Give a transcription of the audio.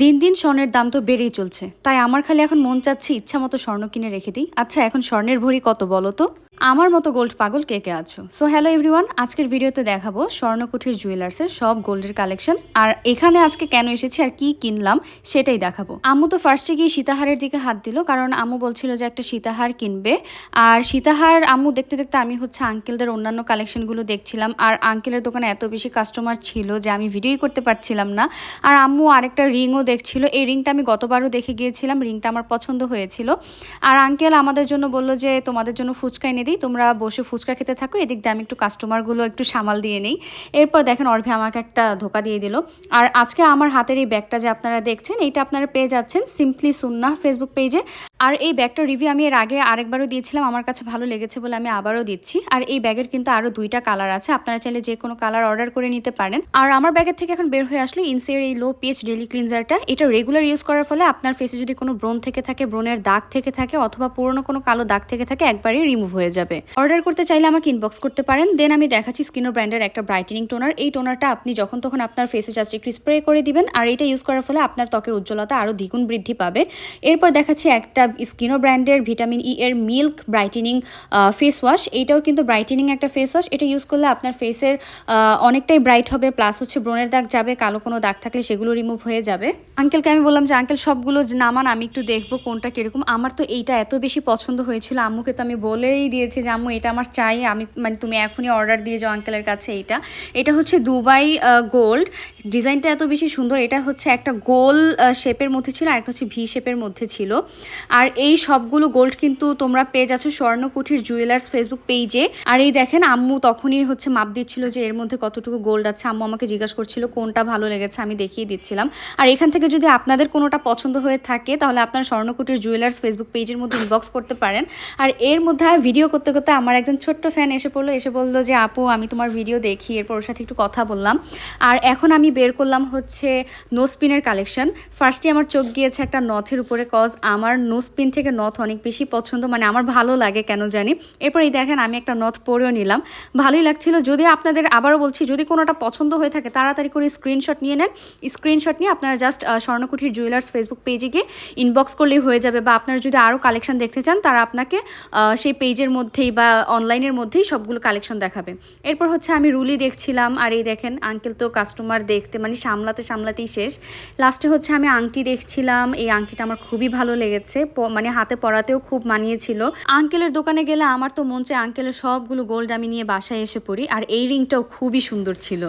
দিন দিন স্বর্ণের দাম তো বেড়েই চলছে। তাই আমার খালি এখন মন চাচ্ছে ইচ্ছা মতো স্বর্ণ কিনে রেখে দিই। আচ্ছা এখন স্বর্ণের ভরি কত বলো তো? আমার মতো গোল্ড পাগল কে কে আছো? সো হ্যালো এভরিওয়ান আজকের ভিডিওতে দেখাবো স্বর্ণকুঠির জুয়েলার্সের সব গোল্ডের কালেকশন আর এখানে আজকে কেন এসেছি আর কি কিনলাম সেটাই দেখাবো। আম্মু তো ফার্স্টে গিয়ে সীতাহারের দিকে হাত দিল, কারণ আম্মু বলছিল যে একটা সীতাহার কিনবে। আর সীতাহার আম্মু দেখতে দেখতে আমি হচ্ছে আঙ্কেলদের অন্যান্য কালেকশনগুলো দেখছিলাম, আর আঙ্কেলের দোকানে এত বেশি কাস্টমার ছিল যে আমি ভিডিওই করতে পারছিলাম না। আর আম্মু আরেকটা রিংও দেখছিল, এই রিংটা আমি গতবারও দেখে গিয়েছিলাম, রিংটা আমার পছন্দ হয়েছিল। আর আঙ্কেল আমাদের জন্য বলল যে তোমাদের জন্য ফুচকা এনে দিই, তোমরা বসে ফুচকা খেতে থাকো, এদিক দিয়ে আমি একটু কাস্টমারগুলো একটু সামাল দিয়ে নিই। এরপর দেখেন অর্ভে আমাকে একটা ধোকা দিয়ে দিল। আর আজকে আমার হাতের এই ব্যাগটা যে আপনারা দেখছেন, এইটা আপনারা পেয়ে যাচ্ছেন সিম্পলি সুন্না ফেসবুক পেজে আর এই ব্যাগটার রিভিউ আমি এর আগে আরেকবারও দিয়েছিলাম, আমার কাছে ভালো লেগেছে বলে আমি আবারও দিচ্ছি। আর এই ব্যাগের কিন্তু আরও দুইটা কালার আছে, আপনারা চাইলে যে কোনো কালার অর্ডার করে নিতে পারেন। আর আমার ব্যাগের থেকে এখন বের হয়ে আসলো ইনসের এই লো পিএইচ ডেলি ক্লিনজারটা এটা রেগুলার ইউজ করার ফলে আপনার ফেসে যদি কোনো ব্রণ থেকে থাকে, ব্রণের দাগ থেকে থাকে, অথবা পুরনো কোনো কালো দাগ থেকে থাকে, একবারই রিমুভ হয়ে যাবে। অর্ডার করতে চাইলে আমাকে ইনবক্স করতে পারেন। দেন আমি দেখাচ্ছি স্কিনো ব্র্যান্ডের একটা ব্রাইটেনিং টোনার এই টোনারটা আপনি যখন তখন আপনার ফেসে জাস্ট একটু স্প্রে করে দিবেন। আর এটা ইউজ করার ফলে আপনার ত্বকের উজ্জ্বলতা আরও দ্বিগুণ বৃদ্ধি পাবে। এরপর দেখাচ্ছি একটা স্কিনো ব্র্যান্ডের ভিটামিন ই এর মিল্ক ব্রাইটেনিং ফেস ওয়াশ এইটাও কিন্তু ব্রাইটেনিং একটা ফেস ওয়াশ এটা ইউজ করলে আপনার ফেসের অনেকটাই ব্রাইট হবে। প্লাস হচ্ছে ব্রণের দাগ যাবে, কালো কোনো দাগ থাকলে সেগুলো রিমুভ হয়ে যাবে। আঙ্কেলকে আমি বললাম যে আঙ্কেল সবগুলো নামান, আমি একটু দেখব কোনটা কীরকম। আমার তো এইটা এত বেশি পছন্দ হয়েছিল। আম্মুকে তো আমি বলেই দিয়েছি যে, আম্মু, এটা আমার চাই। আমি মানে তুমি এখনই অর্ডার দিয়ে যাও আঙ্কেলের কাছে এইটা। এটা হচ্ছে দুবাই গোল্ড ডিজাইনটা এত বেশি সুন্দর। এটা হচ্ছে একটা গোল শেপের মধ্যে ছিল, আর একটা হচ্ছে ভি শেপের মধ্যে ছিল। আর এই সবগুলো গোল্ড কিন্তু তোমরা পেয়ে যাচ্ছ স্বর্ণকুঠির জুয়েলার্স ফেসবুক পেজে আর এই দেখেন, আম্মু তখনই হচ্ছে মাপ দিচ্ছিল যে, এর মধ্যে কতটুকু গোল্ড আছে? আম্মু আমাকে জিজ্ঞাসা করছিল, কোনটা ভালো লেগেছে? আমি দেখিয়ে দিচ্ছিলাম। আর এখান থেকে যদি আপনাদের কোনোটা পছন্দ হয়ে থাকে, তাহলে আপনার স্বর্ণকুটির জুয়েলার্স ফেসবুক পেজের মধ্যে ইনবক্স করতে পারেন। আর এর মধ্যে ভিডিও করতে করতে আমার একজন ছোট্ট ফ্যান এসে পড়ল, এসে বলল যে, আপু, আমি তোমার ভিডিও দেখি, এরপর ওর সাথে একটু কথা বললাম। আর এখন আমি বের করলাম হচ্ছে নোসপিনের কালেকশন ফার্স্টে আমার চোখ গিয়েছে একটা নথের উপরে কজ আমার নোসপিন থেকে নথ অনেক বেশি পছন্দ মানে আমার ভালো লাগে কেন জানি এরপর এই দেখেন, আমি একটা নথ পরেও নিলাম। ভালোই লাগছিল। যদি আপনাদের, আবারও বলছি, যদি কোনোটা পছন্দ হয়ে থাকে, তাড়াতাড়ি করে স্ক্রিনশট নিয়ে নেন। স্ক্রিনশট নিয়ে আপনারা জাস্ট স্বর্ণকুঠির জুয়েলার্স ফেসবুক পেজে গিয়ে ইনবক্স করলেই হয়ে যাবে। বা আপনারা যদি আরও কালেকশন দেখতে চান, তারা আপনাকে সেই পেজের মধ্যেই বা অনলাইনের মধ্যেই সবগুলো কালেকশন দেখাবে। এরপর হচ্ছে আমি রুলি দেখছিলাম, আর এই দেখেন আঙ্কেল তো কাস্টমার দেখতে মানে সামলাতে সামলাতেই শেষ। লাস্টে হচ্ছে আমি আংটি দেখছিলাম, এই আংটিটা আমার খুবই ভালো লেগেছে মানে হাতে পরাতেও খুব মানিয়েছিল। আঙ্কেলের দোকানে গেলে আমার তো মন চায় আঙ্কেলের সবগুলো গোল্ড আমি নিয়ে বাসায় এসে পড়ি, আর এই রিংটাও খুবই সুন্দর ছিল।